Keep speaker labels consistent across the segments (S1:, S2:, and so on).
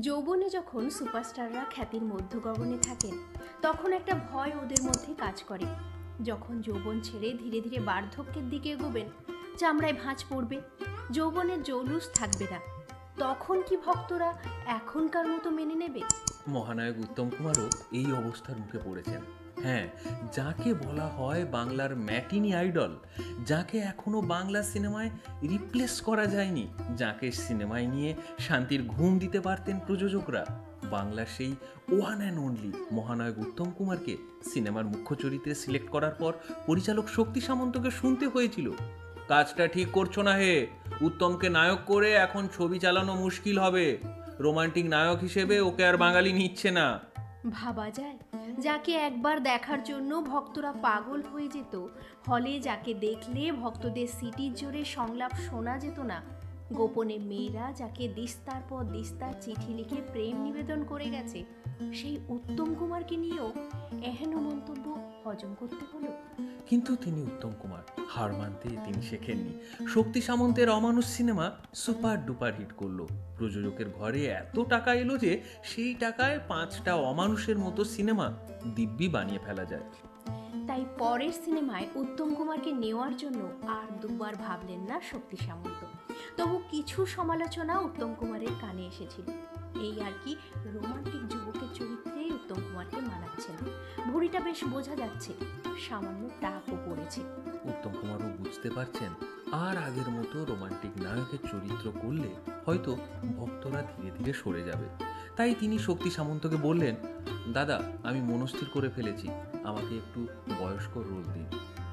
S1: যৌবনে যখন সুপারস্টাররা খ্যাতির মধ্যগগনে থাকেন, তখন একটা ভয় ওদের মধ্যে কাজ করে। যখন যৌবন ছেড়ে ধীরে ধীরে বার্ধক্যের দিকে এগোবেন, চামড়ায় ভাঁজ পড়বে, যৌবনের জৌলুস থাকবে না, তখন কি ভক্তরা এখনকার মতো মেনে নেবে?
S2: মহানায়ক উত্তম কুমারও এই অবস্থার মুখে পড়েছেন। হ্যাঁ যাকে বলা হয় বাংলার ম্যাটিনি আইডল, যাকে এখনও বাংলা সিনেমায় রিপ্লেস করা যায়নি, যাকে সিনেমায় নিয়ে শান্তির ঘুম দিতে পারতেন প্রযোজকরা। বাংলার সেই ওয়ান অ্যান্ড অনলি মহানায়ক উত্তম কুমারকে সিনেমার মুখ্য চরিত্রে সিলেক্ট করার পর পরিচালক শক্তি সামন্তকে শুনতে হয়েছিল। কাজটা ঠিক করছ না হে? উত্তমকে নায়ক করে এখন ছবি চালানো মুশকিল হবে। রোমান্টিক নায়ক হিসেবে ওকে আর বাঙালি নিচ্ছে না।
S1: ভাবা যায়। যাকে একবার দেখার জন্য ভক্তরা পাগল হয়ে যেত, হলে যাকে দেখলে ভক্তদের সিটির জোরে সংলাপ শোনা যেত না। গোপনে মেয়েরা যাকে দিস্তার পর দিস্তার চিঠি লিখে প্রেম নিবেদন করে গেছে। সেই উত্তম কুমারকে নিয়েও এহেন মন্তব্য হজম করতে হলো।
S2: কিন্তু তিনি উত্তম কুমার, হার মানতে তিনি শেখেননি। শক্তি সামন্তের অমানুষ সিনেমা সুপার ডুপার হিট করল। প্রযোজকের ঘরে এত টাকা এলো যে সেই টাকায় পাঁচটা অমানুষের মতো সিনেমা দিব্যি বানিয়ে ফেলা যায়।
S1: তাই পরের সিনেমায় উত্তম কুমারকে নেওয়ার জন্য আর দুবার ভাবলেন না শক্তি সামন্ত। তবু কিছু সমালোচনা উত্তম কুমারের কানে এসেছিল। এই আর কি রোমান্টিক যুবকের চরিত্রে উত্তম কুমারকে মানাচ্ছে না। ভুঁড়িটা বেশ বোঝা যাচ্ছে, সামান্য টাকও পড়েছে।
S2: উত্তম কুমারও বুঝতে পারছেন, আর আগের মতো রোমান্টিক নায়কের চরিত্র করলে হয়তো ভক্তরা ধীরে ধীরে সরে যাবে। তাই তিনি শক্তি সামন্তকে বললেন, দাদা, আমি মনস্থির করে ফেলেছি। আমাকে একটু বয়স্ক রোল দিন।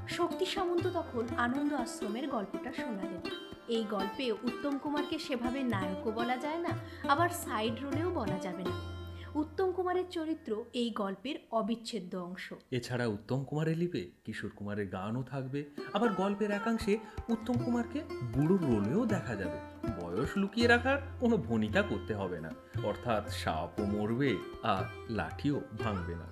S1: শক্তি সামন্ত তখন আনন্দ আশ্রমের গল্পটা শোনালেন। এই গল্পে উত্তম কুমারকে সেভাবে নায়কও বলা যায় না, আবার সাইড রোলেও বলা যাবে না। উত্তম কুমারের চরিত্র এই গল্পের অবিচ্ছেদ্য অংশ।
S2: এছাড়া উত্তম কুমারের লিপে কিশোর কুমারের গানও থাকবে। আবার গল্পের একাংশে উত্তম কুমারকে বুড়োর রোলেও দেখা যাবে। বয়স লুকিয়ে রাখার কোনো ভূমিকা করতে হবে না। অর্থাৎ সাপও মরবে আর লাঠিও ভাঙবে না।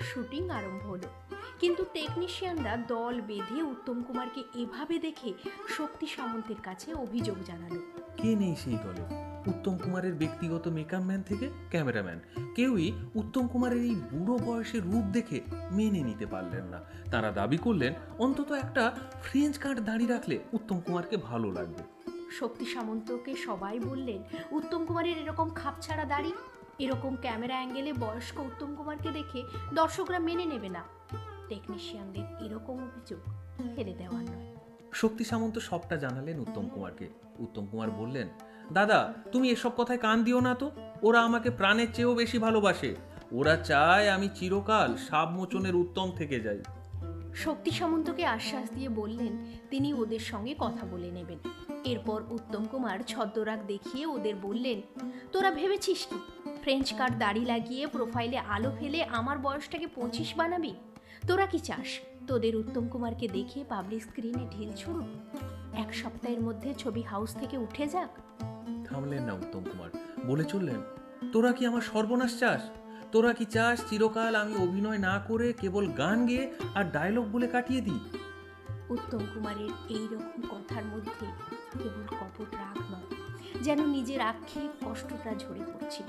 S1: শুটিং আরম্ভ হলো। কিন্তু টেকনিশিয়ানরা দল বেঁধে উত্তম কুমারকে এভাবে দেখে শক্তি সামন্তের কাছে অভিযোগ জানালো।
S2: কে নেই সেই দলে? উত্তম কুমারের ব্যক্তিগত মেকআপ ম্যান থেকে ক্যামেরাম্যান। কেউই উত্তম কুমারের এই বুড়ো বয়সের রূপ দেখে মেনে নিতে পারলেন না। তারা দাবি করলেন, অন্তত একটা ফ্রেঞ্চ কার্ড দাঁড়িয়ে রাখলে উত্তম কুমারকে ভালো লাগবে।
S1: শক্তি সামন্তকে সবাই বললেন, উত্তম কুমারের এরকম খাপছাড়া দাড়ি, এরকম ক্যামেরা অ্যাঙ্গেলে বয়স্ক উত্তম কুমারকে দেখে দর্শকরা মেনে নেবে না। টেকনিশিয়ানদের এরকম অভিযোগ ফেলে দেওয়ার নয়।
S2: শক্তি সামন্ত সবটা জানালেন উত্তম কুমারকে। উত্তম কুমার বললেন দাদা তুমি এসব কথায় কান দিও না তো। ওরা আমাকে প্রাণের চেয়েও বেশি ভালোবাসে। ওরা চায় আমি চিরকাল সাব মোচনের উত্তম থেকে যাই।
S1: শক্তি সামন্তকে আশ্বাস দিয়ে বললেন তিনি ওদের সঙ্গে কথা বলে নেবেন। এরপর উত্তম কুমার ছদ্মরাগ দেখিয়ে ওদের বললেন তোরা ভেবেছিস কি? ফ্রেঞ্চ কার্ড দাড়ি লাগিয়ে প্রোফাইলে আলো ফেলে আমার বয়সটাকে পঁচিশ বানাবি? তোরা কি চাস? তোদের উত্তম কুমারকে দেখে পাবলিক স্ক্রিনে ঢিল ছুড়ুক এক সপ্তাহের মধ্যে ছবি হাউস থেকে উঠে যাক।
S2: থামলেন না উত্তম কুমার। বলে চললেন তোরা কি আমার সর্বনাশ চাস? তোরা কি চাস চিরকাল আমি অভিনয় না করে কেবল গান গেয়ে আর ডায়লগ বলে কাটিয়ে দিই?
S1: উত্তম কুমারের এই রকম কথার মধ্যে কেবল কপট রাগ নয় যেন নিজের আক্ষেপ কষ্টটা ঝরে পড়ছিল।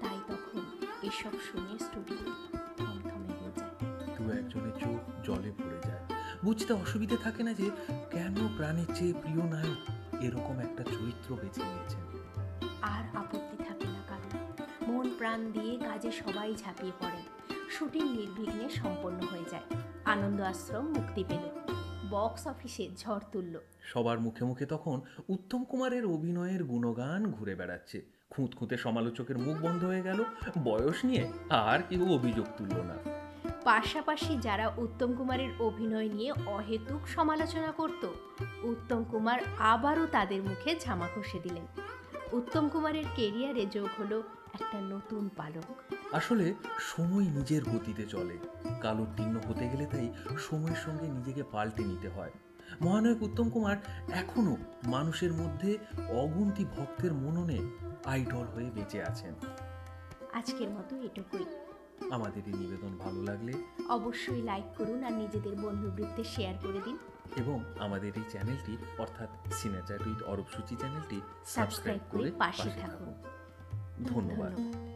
S1: তাই তখন এসব শুনে স্টুডিও
S2: একজনের চোখ জলে পড়ে যায়। বুঝতে অসুবিধে থাকে না যে কেন প্রাণের চেয়ে প্রিয় নায়ক এরকম একটা চরিত্র বেছে নিয়েছেন।
S1: আর আপত্তি থাকে না কারণ মন প্রাণ দিয়ে কাজে সবাই ঝাঁপিয়ে পড়ে। শুটিং নির্বিঘ্নে সম্পন্ন হয়ে যায়। আনন্দ আশ্রম মুক্তি পেল। বক্স অফিসে ঝড় তুলল।
S2: সবার মুখে মুখে তখন উত্তম কুমারের অভিনয়ের গুণগান ঘুরে বেড়াচ্ছে। খুঁত খুঁতে সমালোচকের মুখ বন্ধ হয়ে গেল। বয়স নিয়ে আর কেউ অভিযোগ তুলল না।
S1: পাশাপাশি যারা উত্তম কুমারের অভিনয় নিয়ে অহেতুক সমালোচনা করত উত্তম কুমার আবারও তাদের মুখে ঝামা ঘষে দিলেন। উত্তম কুমারের কেরিয়ারে যোগ হলো একটা নতুন পালক।
S2: আসলে সময় নিজের গতিতে চলে। কালোত্তীর্ণ হতে গেলে তাই সময়ের সঙ্গে নিজেকে পাল্টে নিতে হয়। মহানায়ক উত্তম কুমার এখনও মানুষের মধ্যে অগুন্তি ভক্তের মননে আইডল হয়ে বেঁচে আছেন।
S1: আজকের মতো এটুকুই।
S2: আমাদের এই নিবেদন ভালো লাগলে
S1: অবশ্যই লাইক করুন আর নিজেদের বন্ধুবৃত্তে শেয়ার করে দিন।
S2: এবং আমাদের এই চ্যানেলটি অর্থাৎ সিনেচার উইথ অরূপ সূচি চ্যানেলটি
S1: সাবস্ক্রাইব করে পাশে থাকুন।
S2: ধন্যবাদ।
S1: ধন্যবাদ।